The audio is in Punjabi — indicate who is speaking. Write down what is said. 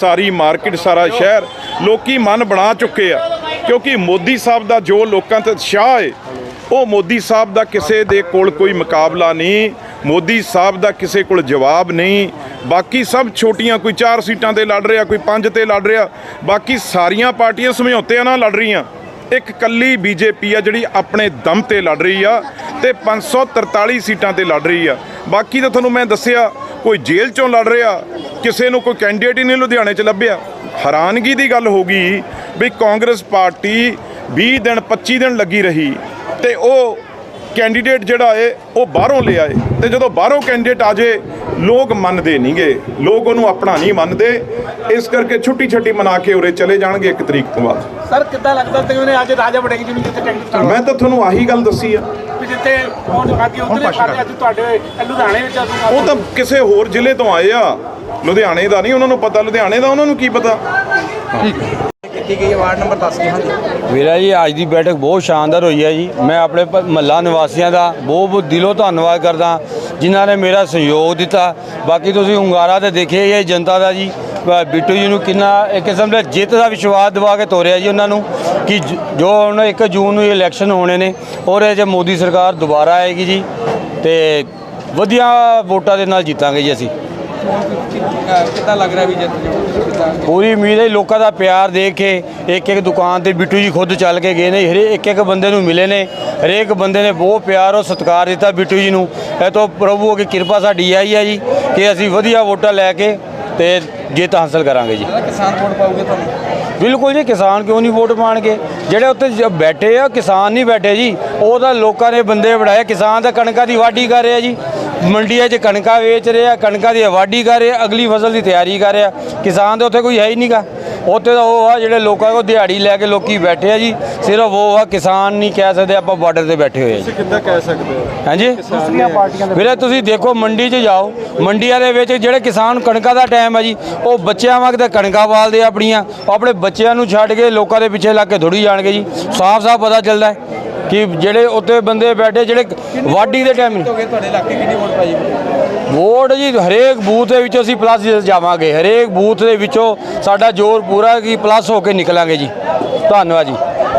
Speaker 1: ਸਾਰੀ ਮਾਰਕੀਟ, ਸਾਰਾ ਸ਼ਹਿਰ ਲੋਕੀ ਮਨ ਬਣਾ ਚੁੱਕੇ ਆ। ਕਿਉਂਕਿ ਮੋਦੀ ਸਾਹਿਬ ਦਾ ਜੋ ਲੋਕਾਂ ਤੇ ਉਤਸ਼ਾਹ ਹੈ ਉਹ ਮੋਦੀ ਸਾਹਿਬ ਦਾ ਕਿਸੇ ਦੇ ਕੋਲ ਕੋਈ ਮੁਕਾਬਲਾ ਨਹੀਂ, ਮੋਦੀ ਸਾਹਿਬ ਦਾ ਕਿਸੇ ਕੋਲ ਜਵਾਬ ਨਹੀਂ। ਬਾਕੀ ਸਭ ਛੋਟੀਆਂ ਕੋਈ 4 ਸੀਟਾਂ ਤੇ ਲੜ ਰਿਹਾ, ਕੋਈ 5 ਤੇ ਲੜ ਰਿਹਾ, ਬਾਕੀ ਸਾਰੀਆਂ ਪਾਰਟੀਆਂ ਸਮਝੌਤਿਆਂ ਨਾਲ ਲੜ ਰਹੀਆਂ। ਇੱਕ ਕੱਲੀ ਬੀਜੇਪੀ ਆ ਜਿਹੜੀ ਆਪਣੇ ਦਮ ਤੇ ਲੜ ਰਹੀ ਆ ਤੇ 543 ਸੀਟਾਂ ਤੇ ਲੜ ਰਹੀ ਆ। ਬਾਕੀ ਤਾਂ ਤੁਹਾਨੂੰ ਮੈਂ ਦੱਸਿਆ, ਕੋਈ ਜੇਲ੍ਹ ਚੋਂ ਲੜ ਰਿਹਾ ਕਿਸੇ ਨੂੰ ਕੋਈ ਕੈਂਡੀਡੇਟ ਹੀ ਨਹੀਂ ਲੁਧਿਆਣੇ 'ਚ ਲੱਭਿਆ। ਹੈਰਾਨਗੀ ਦੀ ਗੱਲ ਹੋ ਗਈ ਵੀ ਕਾਂਗਰਸ ਪਾਰਟੀ 20 ਦਿਨ 25 ਦਿਨ ਲੱਗੀ ਰਹੀ ਤੇ ਉਹ ਕੈਂਡੀਡੇਟ ਜਿਹੜਾ ਏ ਉਹ ਬਾਹਰੋਂ ਲਿਆਏ ਤੇ ਜਦੋਂ ਬਾਹਰੋਂ ਕੈਂਡੀਡੇਟ ਆ ਜੇ ਲੋਕ ਮੰਨਦੇ ਨਹੀਂਗੇ ਲੋਕ ਉਹਨੂੰ ਆਪਣਾ ਨਹੀਂ ਮੰਨਦੇ। ਇਸ ਕਰਕੇ ਛੁੱਟੀ ਛੱਟੀ ਮਨਾ ਕੇ ਉਰੇ ਚਲੇ ਜਾਣਗੇ ਇੱਕ ਤਰੀਕ ਤੋਂ ਬਾਅਦ।
Speaker 2: ਸਰ ਕਿੱਦਾਂ ਲੱਗਦਾ ਤੇ ਉਹਨੇ ਅੱਜ ਰਾਜਾ ਵੜੇਗ ਜੀ ਨੂੰ ਜਿੱਥੇ ਟੈਂਕੀ
Speaker 1: ਮੈਂ ਤਾਂ ਤੁਹਾਨੂੰ ਆਹੀ ਗੱਲ ਦੱਸੀ ਆ।
Speaker 2: ਜਿੱਥੇ ਪਹੁੰਚ ਖਾਦੀ ਉਧਰ ਖਾਦੇ ਅੱਜ ਤੁਹਾਡੇ ਲੁਧਿਆਣੇ ਵਿੱਚ
Speaker 1: ਉਹ ਤਾਂ ਕਿਸੇ ਹੋਰ ਜ਼ਿਲ੍ਹੇ ਤੋਂ ਆਏ ਆ। ਲੁਧਿਆਣੇ ਦਾ ਨਹੀਂ ਉਹਨਾਂ ਨੂੰ ਪਤਾ ਲੁਧਿਆਣੇ ਦਾ ਉਹਨਾਂ ਨੂੰ ਕੀ ਪਤਾ?
Speaker 2: ਕੀਤੀ ਗਈ ਹੈ? ਵਾਰਡ ਨੰਬਰ 10 ਦੀ ਹਾਂਜੀ।
Speaker 3: ਵੀਰਾ ਜੀ ਅੱਜ ਦੀ ਬੈਠਕ ਬਹੁਤ ਸ਼ਾਨਦਾਰ ਹੋਈ ਹੈ ਜੀ। ਮੈਂ ਆਪਣੇ ਮਹੱਲਾ ਨਿਵਾਸੀਆਂ ਦਾ ਬਹੁਤ ਬਹੁਤ ਦਿਲੋਂ ਧੰਨਵਾਦ ਕਰਦਾ ਜਿਨ੍ਹਾਂ ਨੇ ਮੇਰਾ ਸਹਿਯੋਗ ਦਿੱਤਾ। ਬਾਕੀ ਤੁਸੀਂ ਹੁੰਗਾਰਾ ਤੇ ਦੇਖਿਆ ਹੀ ਹੈ ਜਨਤਾ ਦਾ ਜੀ ਬ- ਬਿੱਟੂ ਜੀ ਨੂੰ ਕਿੰਨਾ ਇੱਕ ਕਿਸਮ ਦਾ ਜਿੱਤ ਦਾ ਵਿਸ਼ਵਾਸ ਦਿਵਾ ਕੇ ਤੋਰਿਆ ਜੀ ਉਹਨਾਂ ਨੂੰ ਕਿ ਜ- ਜੋ ਹੁਣ 1 ਜੂਨ ਨੂੰ ਇਲੈਕਸ਼ਨ ਹੋਣੇ ਨੇ ਔਰ ਇਹ ਜੇ ਮੋਦੀ ਸਰਕਾਰ ਦੁਬਾਰਾ ਆਏਗੀ ਜੀ ਤੇ ਵਧੀਆ ਵੋਟਾਂ ਦੇ ਨਾਲ ਜਿੱਤਾਂਗੇ ਜੀ ਅਸੀਂ।
Speaker 2: ਕਿੱਦਾਂ ਲੱਗ ਰਿਹਾ ਵੀ ਜਿੱਤ
Speaker 3: ਪੂਰੀ ਉਮੀਦ ਹੈ ਲੋਕਾਂ ਦਾ ਪਿਆਰ ਦੇਖ ਕੇ ਇੱਕ ਇੱਕ ਦੁਕਾਨ ਤੇ ਬਿੱਟੂ ਜੀ ਖੁਦ ਚੱਲ ਕੇ ਗਏ ਨੇ ਹਰੇ ਇੱਕ ਇੱਕ ਬੰਦੇ ਨੂੰ ਮਿਲੇ ਨੇ ਹਰੇਕ ਬੰਦੇ ਨੇ ਬਹੁਤ ਪਿਆਰ ਔਰ ਸਤਿਕਾਰ ਦਿੱਤਾ ਬਿੱਟੂ ਜੀ ਨੂੰ। ਇਹ ਤੋਂ ਪ੍ਰਭੂ ਦੀ ਕਿਰਪਾ ਸਾਡੀ ਆਈ ਹੈ ਜੀ ਕਿ ਅਸੀਂ ਵਧੀਆ ਵੋਟਾਂ ਲੈ ਕੇ ਤੇ ਜਿੱਤ ਹਾਸਲ ਕਰਾਂਗੇ ਜੀ।
Speaker 2: ਕਿਸਾਨ ਵੋਟ ਪਾਉਗੇ ਤੁਹਾਨੂੰ?
Speaker 3: ਬਿਲਕੁਲ ਜੀ ਕਿਸਾਨ ਕਿਉਂ ਨਹੀਂ ਵੋਟ ਪਾਣਗੇ? ਜਿਹੜੇ ਜ- ਬੈਠੇ ਆ ਕਿਸਾਨ ਨਹੀਂ ਬੈਠੇ ਜੀ ਉਹ ਤਾਂ ਲੋਕਾਂ ਨੇ ਬੰਦੇ ਵੜਾਏ ਕਿਸਾਨ ਤਾਂ ਕਣਕਾਂ ਦੀ ਵਾਢੀ ਕਰ ਰਿਹਾ ਜੀ। ਮੰਡੀਆਂ 'ਚ ਕਣਕਾਂ ਵੇਚ ਰਿਹਾ ਕਣਕਾਂ ਦੀ ਵਾਢੀ ਕਰ ਰਿਹਾ ਅਗਲੀ ਫਸਲ ਦੀ ਤਿਆਰੀ ਕਰ ਰਿਹਾ ਕਿਸਾਨ ਦੇ ਉੱਥੇ ਕੋਈ ਹੈ ਹੀ ਨਹੀਂਗਾ ਉੱਥੇ ਤਾਂ ਉਹ ਆ ਜਿਹੜੇ ਲੋਕਾਂ ਕੋਲ ਦਿਹਾੜੀ ਲੈ ਕੇ ਲੋਕੀ ਬੈਠੇ ਆ ਜੀ। ਸਿਰਫ ਉਹ ਆ ਕਿਸਾਨ ਨਹੀਂ ਕਹਿ ਸਕਦੇ ਆਪਾਂ ਬਾਰਡਰ ਤੇ ਬੈਠੇ ਹੋਏ ਆ ਜੀ।
Speaker 1: ਕਿੱਦਾਂ ਕਹਿ ਸਕਦੇ ਹੋ?
Speaker 3: ਹਾਂਜੀ?
Speaker 2: ਦੂਸਰੀਆਂ ਪਾਰਟੀਆਂ ਦੇ
Speaker 3: ਵੀਰੇ ਤੁਸੀਂ ਦੇਖੋ ਮੰਡੀ 'ਚ ਜਾਓ। ਮੰਡੀਆਂ ਦੇ ਵਿੱਚ ਜਿਹੜੇ ਕਿਸਾਨ ਕਣਕਾਂ ਦਾ ਟਾਈਮ ਹੈ ਜੀ ਉਹ ਬੱਚਿਆਂ ਵਾਂਗ ਤੇ ਕਣਕਾਂ ਪਾਲਦੇ ਆ ਆਪਣੀਆਂ। ਆਪਣੇ ਬੱਚਿਆਂ ਨੂੰ ਛੱਡ ਕੇ ਲੋਕਾਂ ਦੇ ਪਿੱਛੇ ਲੱਗ ਕੇ ਥੋੜੀ ਜਾਣਗੇ ਜੀ। ਸਾਫ਼-ਸਾਫ਼ ਪਤਾ ਚੱਲਦਾ ਹੈ। ਕਿ ਜਿਹੜੇ ਉੱਤੇ ਬੰਦੇ ਬੈਠੇ ਜਿਹੜੇ ਵਾਢੀ ਦੇ ਟਾਈਮ
Speaker 2: ਹੋਗੇ ਤੁਹਾਡੇ ਇਲਾਕੇ ਕਿੰਨੀ ਵੋਟ ਪਾਈ
Speaker 3: ਵੋਟ ਜੀ ਹਰੇਕ ਬੂਥ ਦੇ ਵਿੱਚੋਂ ਅਸੀਂ ਪਲੱਸ ਜਾਵਾਂਗੇ। ਹਰੇਕ ਬੂਥ ਦੇ ਵਿੱਚੋਂ ਸਾਡਾ ਜ਼ੋਰ ਪੂਰਾ ਕਿ ਪਲੱਸ ਹੋ ਕੇ ਨਿਕਲਾਂਗੇ ਜੀ। ਧੰਨਵਾਦ ਜੀ।